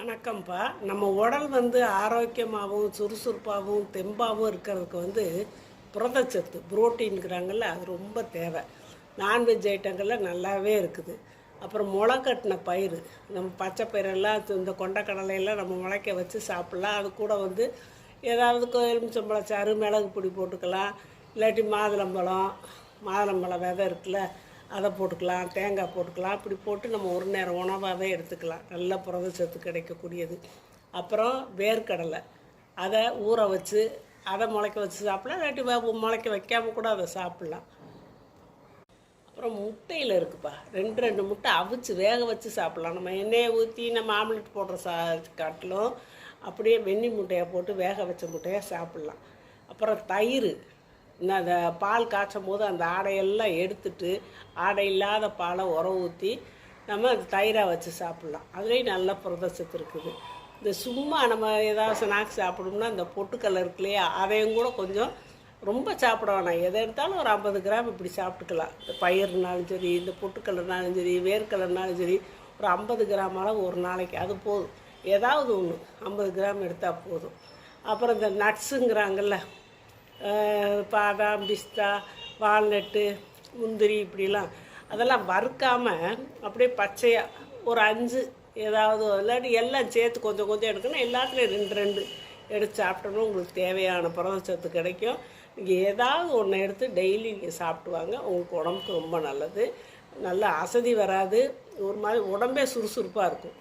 வணக்கம்ப்பா. நம்ம உடல் வந்து ஆரோக்கியமாகவும் சுறுசுறுப்பாகவும் தெம்பாகவும் இருக்கிறதுக்கு வந்து புரதச்சத்து புரோட்டீன்கிறாங்கல்ல அது ரொம்ப தேவை. நான்வெஜ் ஐட்டங்களில் நல்லாவே இருக்குது. அப்புறம் முளை கட்டின பயிர் நம்ம பச்சை பயிரெல்லாம் இந்த கொண்டக்கடலையெல்லாம் நம்ம முளைக்க வச்சு சாப்பிட்லாம். அது கூட வந்து ஏதாவது எலுமிச்சம்பழச்சாறு மிளகு பொடி போட்டுக்கலாம். இல்லாட்டி மாதுளம்பழம் மாதுளம்பழம் விதை இருக்குல்ல அதை போட்டுக்கலாம் தேங்காய் போட்டுக்கலாம். அப்படி போட்டு நம்ம ஒரு நேரம் உணவாகவே எடுத்துக்கலாம். நல்ல புரதச்சத்து கிடைக்கக்கூடியது. அப்புறம் வேர்க்கடலை. அதை ஊற வச்சு அதை முளைக்க வச்சு சாப்பிடலாம். இல்லாட்டி முளைக்க வைக்காமல் கூட அதை சாப்பிட்லாம். அப்புறம் முட்டையில் இருக்குப்பா. ரெண்டு ரெண்டு முட்டை அவிச்சு வேக வச்சு சாப்பிட்லாம். நம்ம எண்ணெயை ஊற்றி நம்ம ஆம்லெட் போடுற சா காட்டிலும் அப்படியே வெண்ணி முட்டையை போட்டு வேக வச்ச முட்டையை சாப்பிட்லாம். அப்புறம் தயிர். அந்த பால் காய்ச்சும் போது அந்த ஆடையெல்லாம் எடுத்துட்டு ஆடை இல்லாத பாலை உர ஊற்றி நம்ம அது தயிராக வச்சு சாப்பிட்லாம். அதுலேயும் நல்ல புரதச்சத்து இருக்குது. இந்த சும்மா நம்ம ஏதாவது ஸ்நாக்ஸ் சாப்பிடணும்னா இந்த பொட்டுக்கடலை இருக்கு இல்லையா அதையும் கூட கொஞ்சம் ரொம்ப சாப்பிட வேணாம். எதை எடுத்தாலும் ஒரு ஐம்பது கிராம் இப்படி சாப்பிட்டுக்கலாம். இந்த பயிர்னாலும் சரி இந்த பொட்டுக்கடலைனாலும் சரி வேர்க்கடலைனாலும் சரி ஒரு ஐம்பது கிராம் அளவு ஒரு நாளைக்கு அது போதும். ஏதாவது ஒன்று ஐம்பது கிராம் எடுத்தால் போதும். அப்புறம் இந்த நட்ஸுங்கிறாங்கல்ல பாதாம் பிஸ்தா வால்நட்டு முந்திரி இப்படிலாம். அதெல்லாம் வறுக்காமல் அப்படியே பச்சையாக ஒரு அஞ்சு ஏதாவது இல்லாட்டி எல்லாம் சேர்த்து கொஞ்சம் கொஞ்சம் எடுக்கணும். எல்லாத்துலேயும் ரெண்டு ரெண்டு எடுத்து சாப்பிட்டோம்னா உங்களுக்கு தேவையான புரதச்சத்து கிடைக்கும். நீங்கள் ஏதாவது ஒன்று எடுத்து டெய்லி நீங்கள் சாப்பிட்டு வாங்க. உங்களுக்கு உடம்புக்கு ரொம்ப நல்லது. நல்ல அசதி வராது. ஒரு மாதிரி உடம்பே சுறுசுறுப்பாக இருக்கும்.